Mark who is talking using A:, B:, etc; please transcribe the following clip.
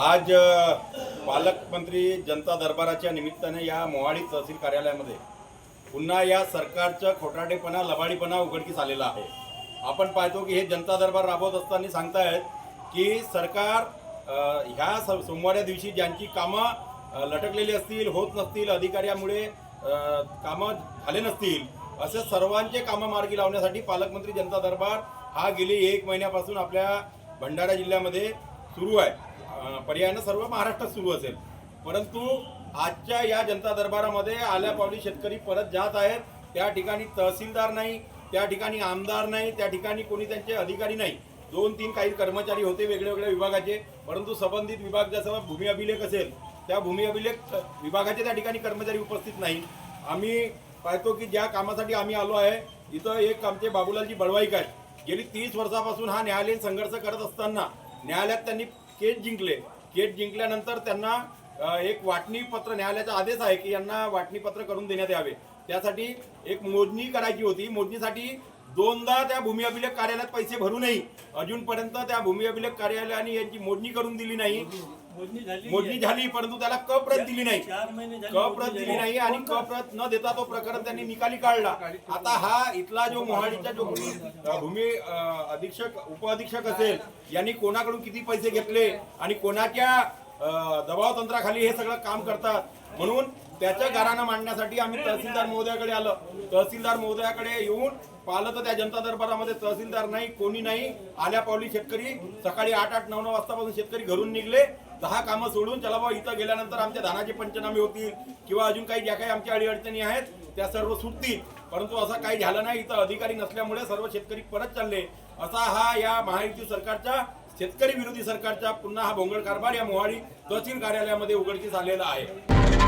A: आज पालकमंत्री जनता दरबाराच्या निमित्ताने या मोहाडी तहसील कार्यालयामध्ये पुन्हा या सरकारचं खोटाडेपणा लबाडीपणा उघडकीस आलेला आहे. आपण पाहतो की हे जनता दरबार राबवत असताना सांगतायत की सरकार ह्या स- सोमवाऱ्या दिवशी ज्यांची कामं लटकलेली असतील होत नसतील अधिकाऱ्यामुळे कामं झाले नसतील असे सर्वांचे कामं मार्गी लावण्यासाठी पालकमंत्री जनता दरबार हा गेली एक महिन्यापासून आपल्या भंडारा जिल्ह्यामध्ये सुरू आहे. पर्यायानं सर्व महाराष्ट्रात सुरू असेल. परंतु आजच्या या जनता दरबारामध्ये आल्या पावली शेतकरी परत जात आहेत. त्या ठिकाणी तहसीलदार नाही त्या ठिकाणी आमदार नाही त्या ठिकाणी कोणी त्यांचे अधिकारी नाही. दोन तीन काही कर्मचारी होते वेगळ्या वेगळ्या विभागाचे. परंतु संबंधित विभाग जसं भूमी अभिलेख असेल त्या भूमी अभिलेख विभागाचे त्या ठिकाणी कर्मचारी उपस्थित नाही. आम्ही पाहतो की ज्या कामासाठी आम्ही आलो आहे इथं एक आमचे बाबूलालजी बळवाईक आहे गेली तीस वर्षापासून हा न्यायालयीन संघर्ष करत असताना न्यायालयात त्यांनी केस जिंकले. केस जिंकल्यानंतर त्यांना एक वाटणीपत्र न्यायालयाचा आदेश आहे की यांना वाटणीपत्र करून देण्यात यावे. त्यासाठी एक मोजणी करायची होती. मोजणीसाठी दोनदा त्या भूमी अभिलेख कार्यालयात पैसे भरूनही अजूनपर्यंत त्या भूमी अभिलेख कार्यालयाने यांची मोजणी करून दिली नाही.
B: मोजणी झाली
A: परंतु त्याला क प्रत दिली नाही.
B: चार महिने झाले
A: क प्रत दिली नाही आणि क प्रत न देता तो प्रकरण त्यांनी निकाली काढला. आता हा इथला जो मोहाडीचा जो भूमी अधीक्षक उपअधीक्षक असेल यांनी कोणाकडून किती पैसे घेतले आणि कोणाच्या दबाव तंत्राखाली हे सगळं काम करतात? म्हणून त्याच्या घरानं मांडण्यासाठी आम्ही तहसीलदार महोदयाकडे आलो. तहसीलदार महोदयाकडे येऊन पाहिलं तर त्या जनता दरबारामध्ये तहसीलदार नाही कोणी नाही आल्या पावली शेतकरी. सकाळी आठ आठ नऊ नऊ वाजतापासून शेतकरी घरून निघले. दहा कामं सोडून चला बाबा इथं गेल्यानंतर आमच्या धानाचे पंचनामे होतील किंवा अजून काही ज्या काही आमच्या अडीअडचणी आहेत त्या सर्व सुटतील. परंतु असं काही झालं नाही. इथं अधिकारी नसल्यामुळे सर्व शेतकरी परत चालले. असा हा या महायुती सरकारच्या शेतकरी विरोधी सरकारचा पुन्हा हा भोंगळ कारभार या मोहाडी तहसील कार्यालयामध्ये उघडकीस आलेला आहे.